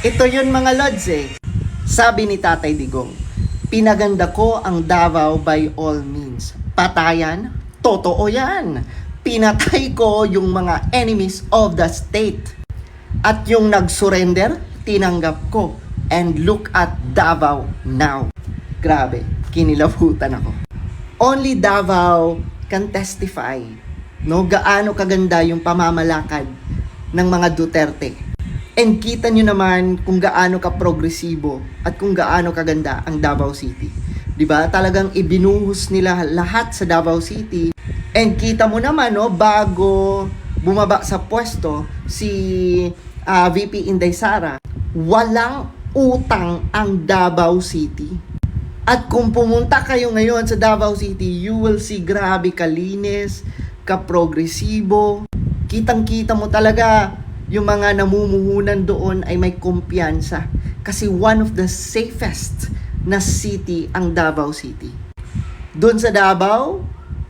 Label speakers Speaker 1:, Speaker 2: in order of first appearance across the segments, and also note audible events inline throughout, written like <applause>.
Speaker 1: Ito yun mga lods eh. Sabi ni Tatay Digong, pinaganda ko ang Davao by all means. Patayan? Totoo yan. Pinatay ko yung mga enemies of the state. At yung nag-surrender, tinanggap ko. And look at Davao now. Grabe, kinilabutan ako. Only Davao can testify no gaano kaganda yung pamamalakad ng mga Duterte. And kita nyo naman kung gaano ka progresibo at kung gaano kaganda ang Davao City. 'Di ba? Talagang ibinuhos nila lahat sa Davao City. And kita mo naman no bago bumaba sa pwesto si ah, VP Inday Sara, walang utang ang Davao City. At kung pumunta kayo ngayon sa Davao City, you will see grabe kalinis, kaprogresibo. Kitang-kita mo talaga yung mga namumuhunan doon ay may kumpiyansa. Kasi one of the safest na city ang Davao City. Doon sa Davao,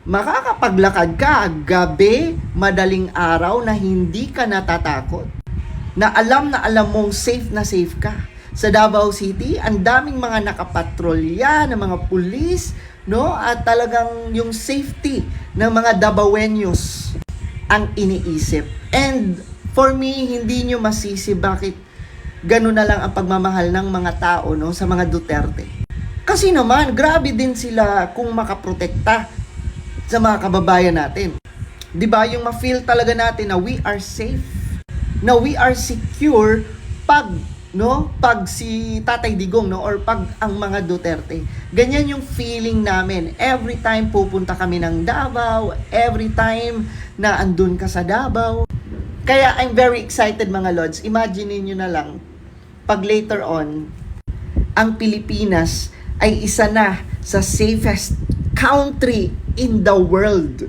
Speaker 1: makakapaglakad ka gabi, madaling araw na hindi ka natatakot. Na alam na alam mong safe na safe ka. Sa Davao City, ang daming mga nakapatrolya ng mga pulis, no? At talagang yung safety ng mga Davaoenos ang iniisip. And for me, hindi nyo masisi bakit ganun na lang ang pagmamahal ng mga tao no, sa mga Duterte. Kasi naman, grabe din sila kung makaprotekta sa mga kababayan natin. 'Di ba Yung ma-feel talaga natin na we are safe, na we are secure pag no pag si Tatay Digong no or pag ang mga Duterte ganyan yung feeling namin every time pupunta kami ng Davao every time na andun ka sa Davao kaya I'm very excited mga lords imagine niyo na lang pag later on ang Pilipinas ay isa na sa safest country in the world.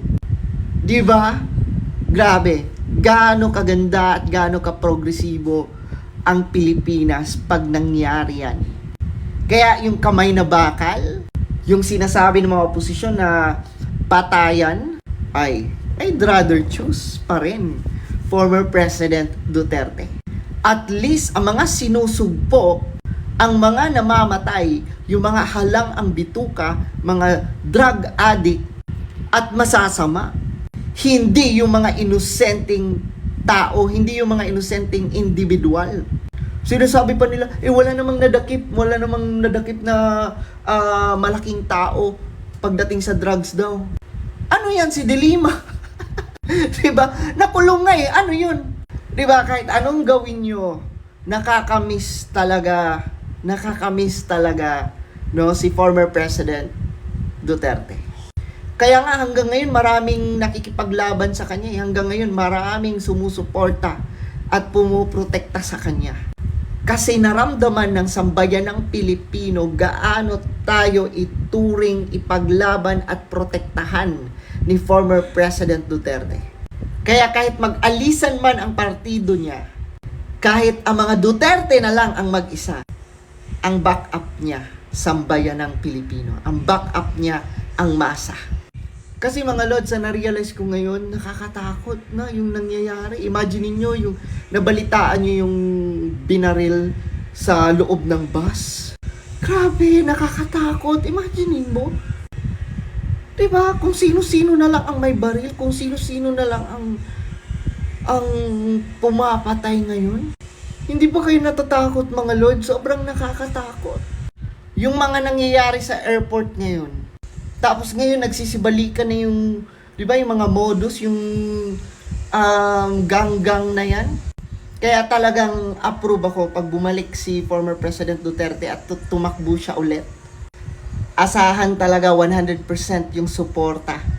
Speaker 1: Di ba? Grabe. Gaano kaganda at gaano ka-progresibo ang Pilipinas pag nangyari yan. Kaya yung kamay na bakal, yung sinasabi ng mga oposisyon na patayan, ay I'd rather choose pa rin former President Duterte. At least ang mga sinusugpo ang mga namamatay, yung mga halang ang bituka, mga drug addict at masasama. Hindi yung mga inosenteng tao, hindi yung mga inosenteng individual. Sinasabi pa nila, eh wala namang nadakip, wala namang nadakip na ah, malaking tao pagdating sa drugs daw. Ano yan si Delima? <laughs> <laughs> 'Di ba? Nakulong nga eh. Ano 'yun? 'Di ba? Kahit anong gawin nyo, nakakamiss talaga, nakakamiss talaga no si former President Duterte. Kaya nga hanggang ngayon maraming nakikipaglaban sa kanya. eh. Hanggang ngayon maraming sumusuporta at pumuprotekta sa kanya. Kasi naramdaman ng sambayan ng Pilipino gaano tayo ituring, ipaglaban at protektahan ni former President Duterte. Kaya kahit mag-alisan man ang partido niya, kahit ang mga Duterte na lang ang mag-isa, ang backup niya, sambayan ng Pilipino. Ang backup niya, ang masa. Kasi mga lods, na na-realize ko ngayon, nakakatakot na yung nangyayari. Imagine niyo yung nabalitaan niyo yung binaril sa loob ng bus. Grabe, nakakatakot. Imagine mo. 'Di ba? Kung sino-sino na lang ang may baril, kung sino-sino na lang ang ang pumapatay ngayon. Hindi ba kayo natatakot mga lord? Sobrang nakakatakot. Yung mga nangyayari sa airport ngayon. Tapos ngayon nagsisibalikan na yung, di ba yung mga modus, yung um, gang-gang na yan. Kaya talagang approve ako pag bumalik si former President Duterte at tu- tumakbo siya ulit. Asahan talaga 100% yung suporta